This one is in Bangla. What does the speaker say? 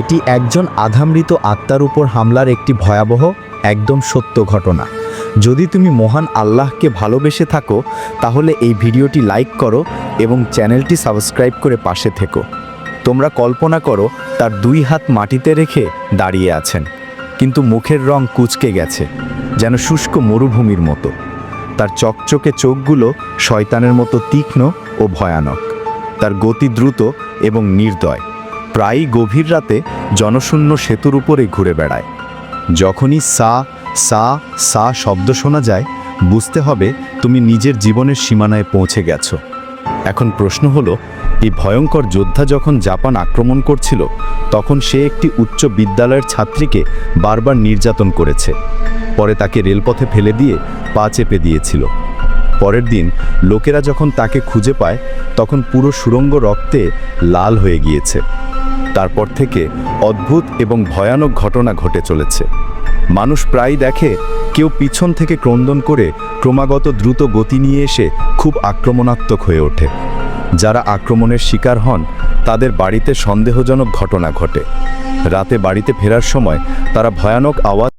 এটি একজন আধামৃত আত্মার উপর হামলার একটি ভয়াবহ, একদম সত্য ঘটনা। যদি তুমি মহান আল্লাহকে ভালোবেসে থাকো, তাহলে এই ভিডিওটি লাইক করো এবং চ্যানেলটি সাবস্ক্রাইব করে পাশে থেকো। তোমরা কল্পনা করো, তার দুই হাত মাটিতে রেখে দাঁড়িয়ে আছেন, কিন্তু মুখের রং কুচকে গেছে, যেন শুষ্ক মরুভূমির মতো। তার চকচকে চোখগুলো শয়তানের মতো তীক্ষ্ণ ও ভয়ানক। তার গতি দ্রুত এবং নির্দয়। প্রায়ই গভীর রাতে জনশূন্য সেতুর উপরে ঘুরে বেড়ায়। যখনই সা সা সা শব্দ শোনা যায়, বুঝতে হবে তুমি নিজের জীবনের সীমানায় পৌঁছে গেছো। এখন প্রশ্ন হলো, এই ভয়ঙ্কর যোদ্ধা যখন জাপান আক্রমণ করছিল, তখন সে একটি উচ্চ বিদ্যালয়ের ছাত্রীকে বারবার নির্যাতন করেছে। পরে তাকে রেলপথে ফেলে দিয়ে পা চেপে দিয়েছিল। পরের দিন লোকেরা যখন তাকে খুঁজে পায়, তখন পুরো সুরঙ্গ রক্তে লাল হয়ে গিয়েছে। তারপর থেকে অদ্ভুত এবং ভয়ানক ঘটনা ঘটে চলেছে। মানুষ প্রায় দেখে, কেউ পিছন থেকে ক্রন্দন করে ক্রমাগত দ্রুত গতি নিয়ে এসে খুব আক্রমণাত্মক হয়ে ওঠে। যারা আক্রমণের শিকার হন, তাদের বাড়িতে সন্দেহজনক ঘটনা ঘটে। রাতে বাড়িতে ফেরার সময় তারা ভয়ানক আওয়াজ